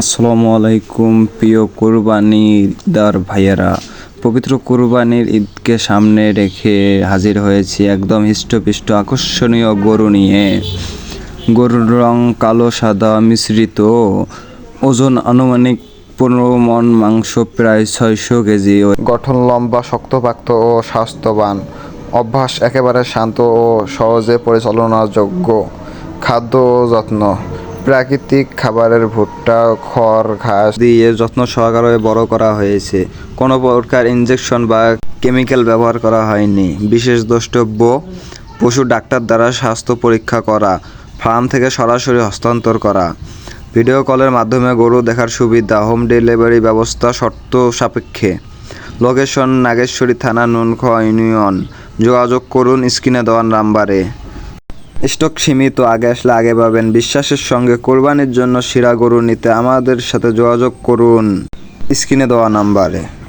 আসসালামু আলাইকুম, প্রিয় কোরবানিদার ভাইয়েরা। পবিত্র কোরবানির ঈদকে সামনে রেখে হাজির হয়েছি একদম হৃষ্টপুষ্ট, আকর্ষণীয় গরু নিয়ে। গরুর রং কালো, সাদা, মিশ্রিত। ওজন আনুমানিক পনেরো মন, মাংস প্রায় ছয়শো কেজি। গঠন লম্বা শক্তপাক্ত ও স্বাস্থ্যবান। অভ্যাস একেবারে শান্ত ও সহজে পরিচালনাযোগ্য। খাদ্য ও যত্ন। প্রাকৃতিক খাবারের ভুট্টা, খড়, ঘাস দিয়ে যত্ন সহকারে বড় করা হয়েছে। কোনো প্রকার ইনজেকশন বা কেমিক্যাল ব্যবহার করা হয়নি। বিশেষ দ্রষ্টব্য, পশু ডাক্তার দ্বারা স্বাস্থ্য পরীক্ষা করা, ফার্ম থেকে সরাসরি হস্তান্তর করা। ভিডিও কলের মাধ্যমে গরু দেখার সুবিধা হোম ডেলিভারি ব্যবস্থা শর্ত সাপেক্ষে। লোকেশন নাগেশ্বরী থানা নুনখ ইউনিয়ন। যোগাযোগ করুন স্ক্রিনে দেওয়ার নাম্বারে। স্টক সীমিত, আগে আসলে আগে পাবেন। বিশ্বাসের সঙ্গে কোরবানির জন্য শিরা গরু নিতে আমাদের সাথে যোগাযোগ করুন। স্ক্রিনে দেওয়া নাম্বারে।